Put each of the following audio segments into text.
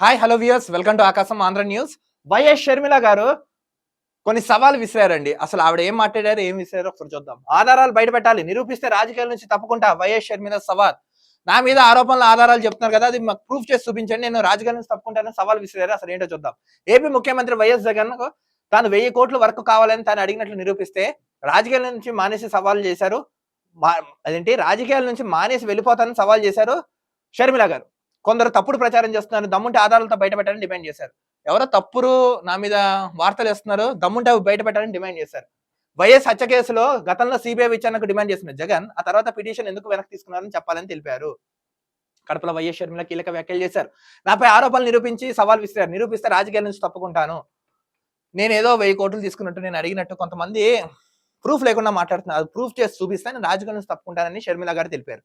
Hi hello viewers welcome to Akasam Andhra news YS Sharmila గారు కొన్ని సవాల్ విసిరారండి. అసలు ఆవిడ ఏం మాట్లాడారు ఏం విసిరారు ఒకసారి చూద్దాం. ఆధారాలు బయట పెట్టాలి. నిరూపిస్తే రాజకీయాల నుంచి తప్పుకుంటా వైఎస్ షర్మిల సవాల్. నా మీద ఆరోపణలు ఆధారాలు చెప్తున్నారు కదా అది మాకు ప్రూఫ్ చేసి చూపించండి. నేను రాజకీయాల నుంచి తప్పుకుంటానని సవాల్ విసిరారు? అసలు ఏంటో చూద్దాం. ఏపీ ముఖ్యమంత్రి వైఎస్ జగన్ తాను వెయ్యి కోట్ల వరకు కావాలని తాను అడిగినట్లు నిరూపిస్తే రాజకీయాల నుంచి మానేసి సవాల్ చేశారు. మా- అదేంటి? రాజకీయాల నుంచి మానేసి వెళ్ళిపోతానని సవాల్ చేశారు షర్మిల గారు. కొందరు తప్పుడు ప్రచారం చేస్తున్నారు దమ్ముంటే ఆధారాలతో బయట పెట్టాలని డిమాండ్ చేశారు. ఎవరో తప్పుడు నా మీద వార్తలు వేస్తున్నారు దమ్ముంటే అవి బయట పెట్టాలని డిమాండ్ చేశారు. వైఎస్ హత్య కేసులో గతంలో సిబిఐ విచారణకు డిమాండ్ చేసిన జగన్ ఆ తర్వాత పిటిషన్ ఎందుకు వెనక్కి తీసుకున్నారని చెప్పాలని తెలిపారు. కడపలో వైఎస్ షర్మిల కీలక వ్యాఖ్యలు చేశారు. నాపై ఆరోపణలు నిరూపించి సవాల్ విసిరారు. నిరూపిస్తే రాజకీయాల నుంచి తప్పుకుంటాను. నేను ఏదో వెయ్యి కోట్లు తీసుకున్నట్టు నేను అడిగినట్టు కొంతమంది ప్రూఫ్ లేకుండా మాట్లాడుతున్నారు. ప్రూఫ్ చేసి చూపిస్తే నేను రాజకీయాల నుంచి తప్పుకుంటానని షర్మిల గారు తెలిపారు.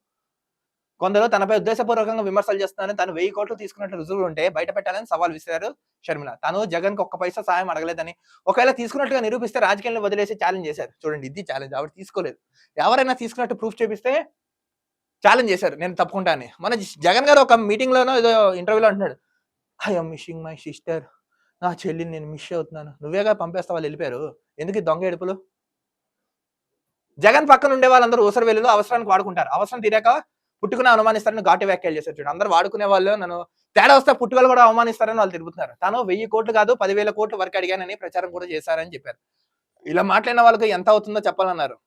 కొందరు తనపై ఉద్దేశపూర్వకంగా విమర్శలు చేస్తున్నారని తను వెయ్యి కోట్లు తీసుకున్నట్లు రుజువులు ఉంటే బయట పెట్టాలని సవాల్ విసిరారు షర్మిల. తను జగన్కి ఒక్క పైసా సాయం అడగలేదని ఒకవేళ తీసుకున్నట్టుగా నిరూపిస్తే రాజకీయాలను వదిలేసి ఛాలెంజ్ చేశారు. చూడండి ఇది ఛాలెంజ్ ఆవిడ తీసుకోలేదు. ఎవరైనా తీసుకున్నట్టు ప్రూఫ్ చూపిస్తే ఛాలెంజ్ చేశారు. నేను తప్పుకుంటా అని మన జగన్ గారు ఒక మీటింగ్ లోనో ఏదో ఇంటర్వ్యూలో అంటున్నాడు. ఐఎమ్ మిస్సింగ్ మై సిస్టర్ నా చెల్లిని నేను మిస్ అవుతున్నాను. నువ్వేగా పంపేస్తా వాళ్ళు వెళ్ళిపోయారు. ఎందుకు దొంగ ఎడుపులు జగన్ పక్కన ఉండే వాళ్ళందరూ ఊసర వెళ్ళు అవసరానికి వాడుకుంటారు. అవసరం తీరాక పుట్టుకుని అనుమానిస్తారని ఘాటు వ్యాఖ్యలు చేశారు చూడండి. అందరూ వాడుకునే వాళ్ళు నన్ను తేడా వస్తే పుట్టుకలు కూడా అవమానిస్తారని వాళ్ళు తిరుగుతున్నారు. తను వెయ్యి కోట్లు కాదు పదివేల కోట్లు వరకు అడిగానని ప్రచారం కూడా చేశారని చెప్పారు. ఇలా మాట్లాడిన వాళ్ళకి ఎంత అవుతుందో చెప్పాలన్నారు.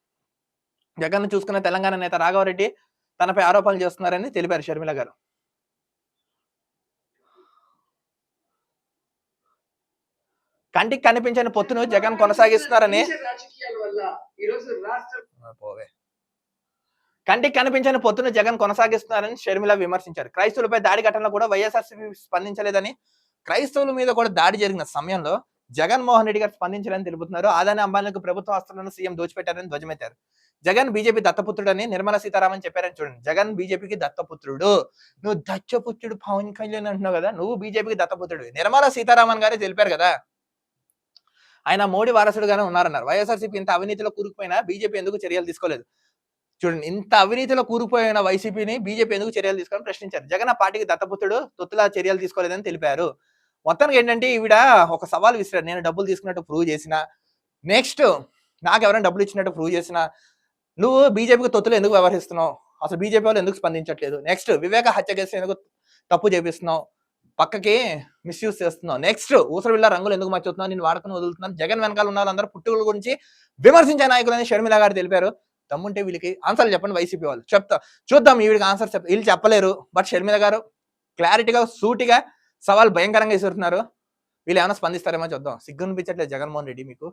జగన్ చూసుకున్న తెలంగాణ నేత రాఘవరెడ్డి తనపై ఆరోపణలు చేస్తున్నారని తెలిపారు షర్మిల గారు. కంటికి కనిపించని పొత్తును జగన్ కొనసాగిస్తున్నారని పోవే. కంటికి కనిపించని పొత్తును జగన్ కొనసాగిస్తున్నారని షర్మిల విమర్శించారు. క్రైస్తవులపై దాడి ఘటనలో కూడా వైఎస్ఆర్సీపీ స్పందించలేదని క్రైస్తవుల మీద కూడా దాడి జరిగిన సమయంలో జగన్మోహన్ రెడ్డి గారు స్పందించాలని తెలుపుతున్నారు. ఆదాని అంబానీలకు ప్రభుత్వ ఆస్తులను సీఎం దోచిపెట్టారని ధ్వజమెత్తారు. జగన్ బీజేపీ దత్తపుత్రుడని నిర్మలా సీతారామన్ చెప్పారని చూడండి. జగన్ బీజేపీకి దత్తపుత్రుడు. నువ్వు దత్తపుత్రుడు పవన్ కళ్యాణ్ అంటున్నావు కదా నువ్వు బీజేపీకి దత్తపుత్రుడు నిర్మలా సీతారామన్ గారే తెలిపారు కదా. ఆయన మోడీ వారసుడుగానే ఉన్నారన్నారు. వైఎస్ఆర్సీపీ ఇంత అవినీతిలో కూరుకుపోయినా బీజేపీ ఎందుకు చర్యలు తీసుకోలేదు? చూడండి ఇంత అవినీతిలో కూరుకుపోయిన వైసీపీని బీజేపీ ఎందుకు చర్యలు తీసుకొని ప్రశ్నించారు. జగన్ ఆ పార్టీకి దత్తపుత్రుడు తొత్తులా చర్యలు తీసుకోలేదని తెలిపారు. మొత్తానికి ఏంటంటే ఈవిడ ఒక సవాల్ విసిరాడు నేను డబ్బులు తీసుకున్నట్టు ప్రూవ్ చేసిన నెక్స్ట్ నాకు ఎవరైనా డబ్బులు ఇచ్చినట్టు ప్రూవ్ చేసిన నువ్వు బీజేపీకి తొత్తులు ఎందుకు వ్యవహరిస్తున్నావు? అసలు బీజేపీ వాళ్ళు ఎందుకు స్పందించట్లేదు? నెక్స్ట్ వివేక హత్య కేసు ఎందుకు తప్పు చేపిస్తున్నావు? పక్కకి మిస్యూజ్ చేస్తున్నావు. నెక్స్ట్ ఊసరవిల్ల రంగులు ఎందుకు మర్చిపోతున్నావు? నేను వాడుకుని వదులుతున్నాను. జగన్ వెనకాల ఉన్న వాళ్ళందరూ పుట్టుకల గురించి విమర్శించే నాయకులని షర్మిల గారు తెలిపారు. దమ్ముంటే వీళ్ళకి ఆన్సర్లు చెప్పండి వైసీపీ వాళ్ళు. చెప్తా. చూద్దాం వీడికి ఆన్సర్ చెప్ వీళ్ళు చెప్పలేరు. బట్ షర్మిల గారు క్లారిటీగా సూటిగా సవాల్ భయంకరంగా ఇస్తున్నారు వీళ్ళు ఏమైనా స్పందిస్తారేమో చూద్దాం. సిగ్గునిపించట్లేదు జగన్మోహన్ రెడ్డి మీకు.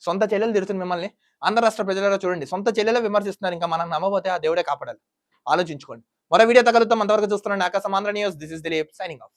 సొంత చెల్లెలు తిడుతుంది మిమ్మల్ని. ఆంధ్ర రాష్ట్ర ప్రజలలో చూడండి. సొంత చెల్లెలే విమర్శిస్తున్నారు. ఇంకా మనం నమ్మబోతే ఆ దేవుడే కాపాడాలి. ఆలోచించుకోండి. మరో వీడియో తగలుతాం అంతవరకు చూస్తున్నాండి Akasam Andhra news. This is Dilip signing off